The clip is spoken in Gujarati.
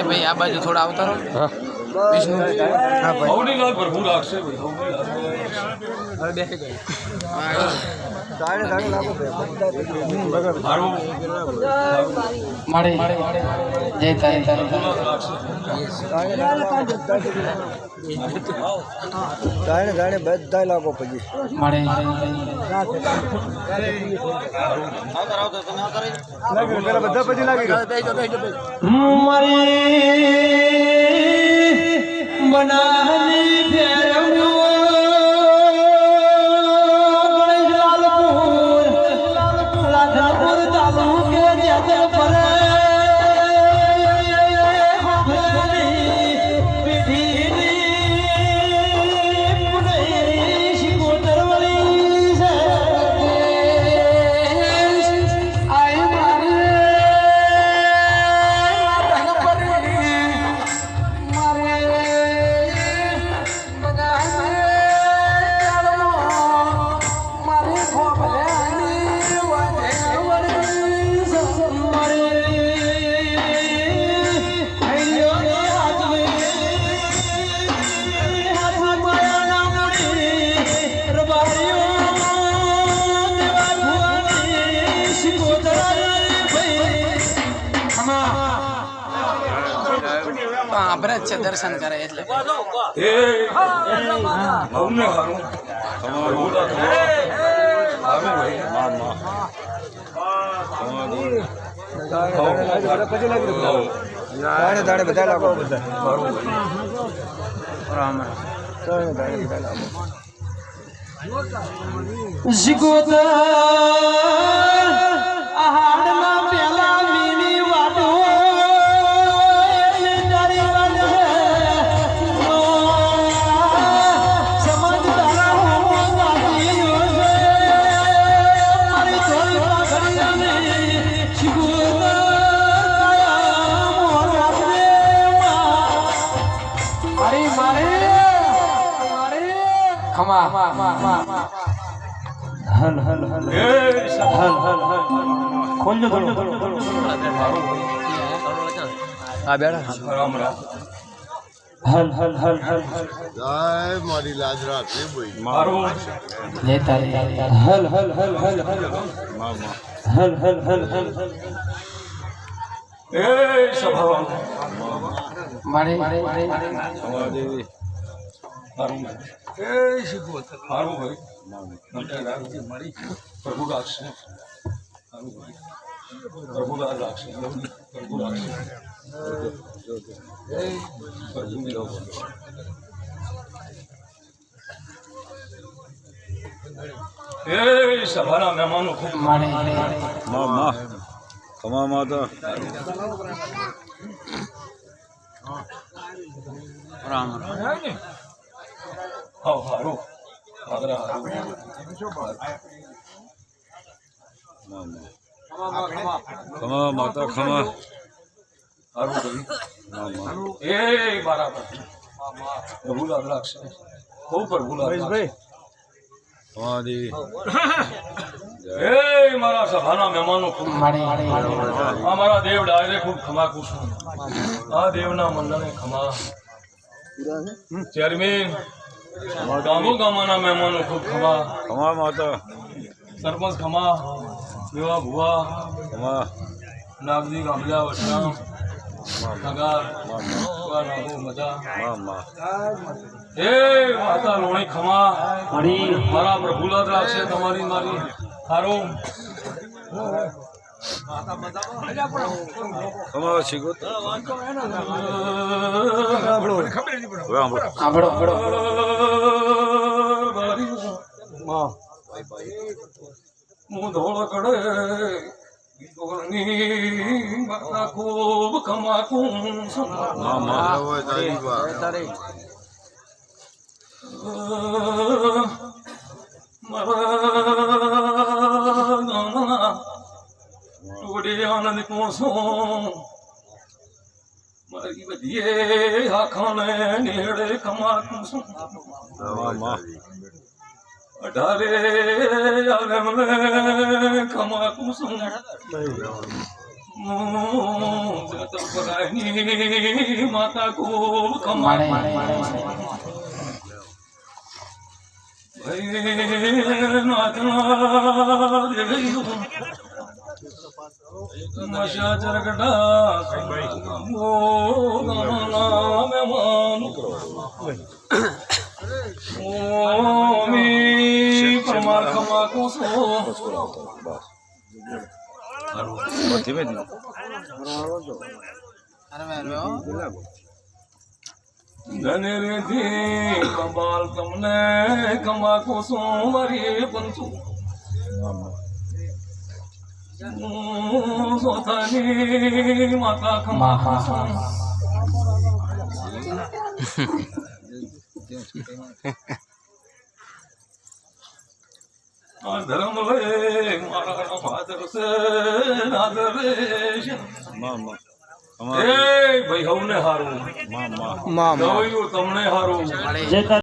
ભાઈ આ બાજુ થોડા આવતા રહો. વિષ્ણુ. હા ભાઈ ભરપૂર લાગશે ભાઈ હવે બેસી ગઈ ಮಾಡಿ ಜೈತ ગાણે ગાણે બધા લાગો પછી મળે બધા પછી લાગી મરી બનાવી ફરજ છે દર્શન કરે એટલે. દાડે દાડે બધા લાગો બધા. હલ હલ હલ હલ હલ હલ ખોલજો થોડું હા બેડા હન હન હન હન જય મારી લાજરા કે બોઈ મારો જય તારી હલ હલ હલ હલ હલ મામા હલ હલ હલ હલ એ સભાવાન મારે દેવી હારું એ શીખવો હારું ભાઈ પ્રભુ દાસ હારું ભાઈ Tarhun az akşam. Tarhun akşam. Tarhun bile olsun. Hey sabara mehman oku. ખમા માતા ખમા. ભાઈ એ બરાબર. પ્રભુલાલ રાખશે. બહુ રાખશે. ખમા દેવી એ મારા સભાના મહેમાનો ખૂબ. મારી આ મારા દેવ ડાયરે ખૂબ ખમા કુશ આ દેવના મંડળે ખમા. ચેરમેન ગામો ગામાના મહેમાનો ખૂબ ખમા. ખમા માતા. સરપંચ ખમા. વિવાહ ભુવા. નાગજી ગામલા વસણા પગાર નાખો મજા. એ માતા લોણી ખમા. મારા પ્રભુલાદ રાખશે તમારી મારી. હારો. ખબર ಮುದೊಳಗಡೆ ખૂબ કમાકું ટોડે આનંદ કોણસો મારી બધીએ આખાને નેડે કમાકું છું અઢારે આલમને ખમા કુસુમ. માતા ખૂબ ખમા ધને રેથી કબાલ તમને રે મારા ફાધર છે નાદર રે માં માં. એ ભાઈ હવને હારું. માં માં. માં તમને હારું.